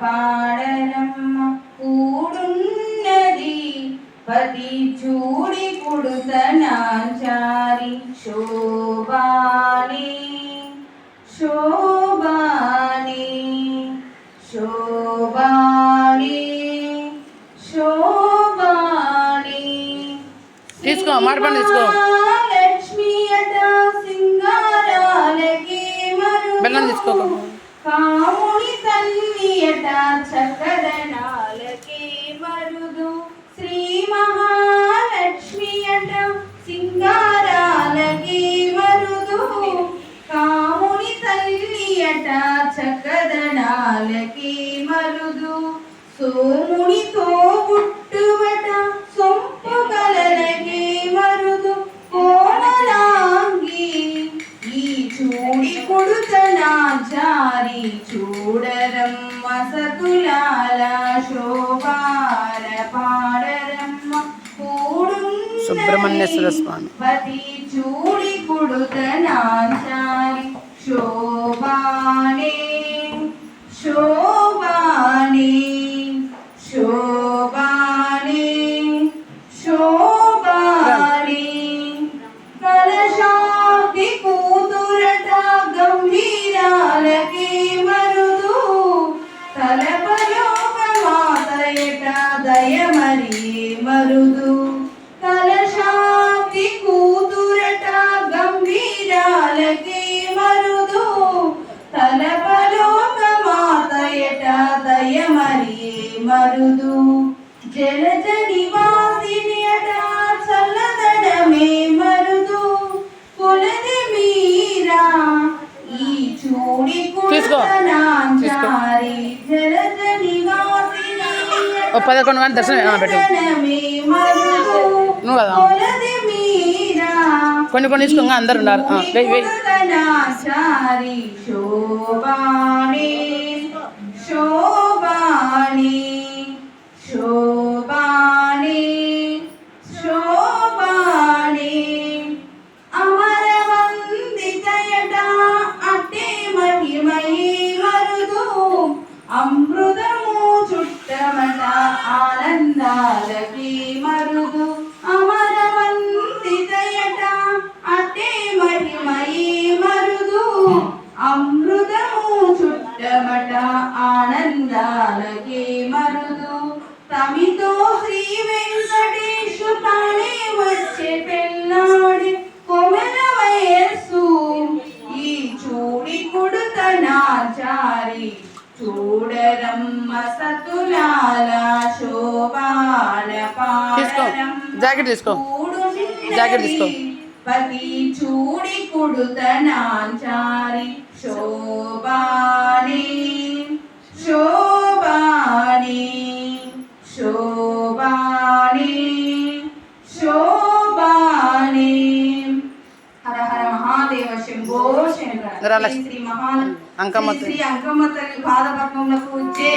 పాడరమ్మ కూడున్నది పతి చూడి కుడుతనాచారి శోభాని శోభాని శోభాని శోభాని తీసుకో, మాట పండు తీసుకో. లక్ష్మి అట సింగారాలకి మరుగు. బెల్లం తీసుకో ಸಾರದು ಸೋಮುಣಿ ತೋಗುಟ್ಟುವಟ ಸೊಂಪು ಕಲನಗೆ ಮರುದು ಕೋಮಲಾಂಗಿ ಈ ಚೂಡಿ ಕೊಡುತನ ಜಾರಿ ಚೂಡರಮ್ಮ ಸತುಲಾಲ ಶೋಭಾರ ಪಾಡರಮ್ಮ ಸುಬ್ರಹ್ಮಣ್ಯೇಶ್ವರ ಸ್ವಾಮಿ ಪತಿ ಚೂಡಿ ಕೊಡುತನ ಜಾರಿ ಶೋಭಾ శోభానే కలశాబ్ది కూతురట గంభీరాలకి మరుదు. తలపయోగ మాతయట దయమరి మరుదు. కలశాబ్ది కూతురట గంభీరాలకి మరుదు. తలపలోక మాతయట దయమరి మరుదు. జలజ నివాసిని అట చల్లదడమే మరుదు కొలది మీరా ఈ చూడి. కుడతనాంచారి జలజ నివాసిని ఓ పదకొండు గంటల దర్శనం పెట్టు నువ్వు కదా. కొన్ని కొన్ని ఇంకా అందరు ఉన్నారు. ఆ, వెయ్, వెయ్. అమృతము చుట్టమట ఆనందాలకి మరుదు అమరవందితయట అటే మహిమయి మరుదు అమృతము చుట్టమట ఆనందాలకి మరుదు తమితో శ్రీ తీసుకో. జాకెట్ తీసుకో. జాకెట్ తీసుకో. పతి చూడి కుడుతనాచారి శోభాని ధరాలక్ష్మి. శ్రీ మహా అంకమ్మ శ్రీ శ్రీ అంకమ్మ తల్లి పాదపద్మములకు జై